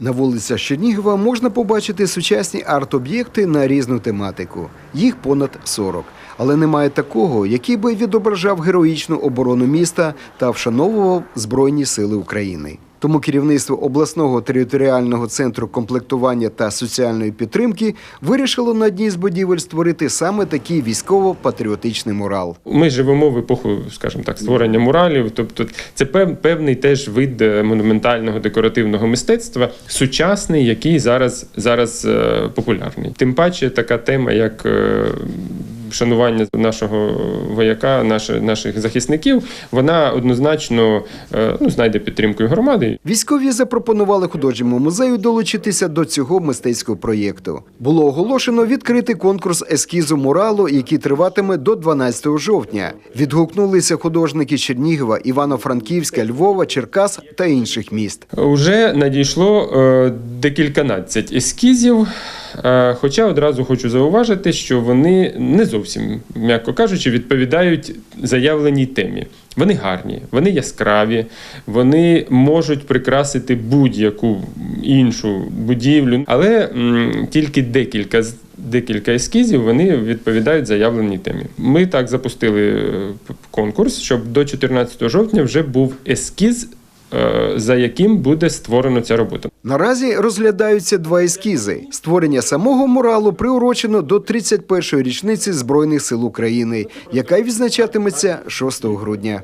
На вулицях Чернігова можна побачити сучасні арт-об'єкти на різну тематику. Їх понад 40. Але немає такого, який би відображав героїчну оборону міста та вшановував Збройні Сили України. Тому керівництво обласного територіального центру комплектування та соціальної підтримки вирішило на одній з будівель створити саме такий військово-патріотичний мурал. Ми живемо в епоху, скажімо так, створення муралів. Тобто, це пев- певний теж вид е, монументального декоративного мистецтва, сучасний, який зараз, зараз е, популярний. Тим паче, така тема, як е, Шанування нашого вояка, наше- наших захисників, вона однозначно е, ну, знайде підтримку громади. Військові запропонували художньому музею долучитися до цього мистецького проєкту. Було оголошено відкритий конкурс ескізу муралу, який триватиме до 12 жовтня. Відгукнулися художники Чернігова, Івано-Франківська, Львова, Черкас та інших міст. Уже надійшло е, декільканадцять ескізів. Е, Хоча одразу хочу зауважити, що вони не зовсім, м'яко кажучи, відповідають заявленій темі. Вони гарні, вони яскраві, вони можуть прикрасити будь-яку іншу будівлю, але м, тільки декілька з- декілька ескізів вони відповідають заявленій темі. Ми так запустили е, конкурс, щоб до 14 жовтня вже був ескіз, за яким буде створено ця робота. Наразі розглядаються два ескізи. Створення самого муралу приурочено до 31-ї річниці Збройних сил України, яка й відзначатиметься 6 грудня.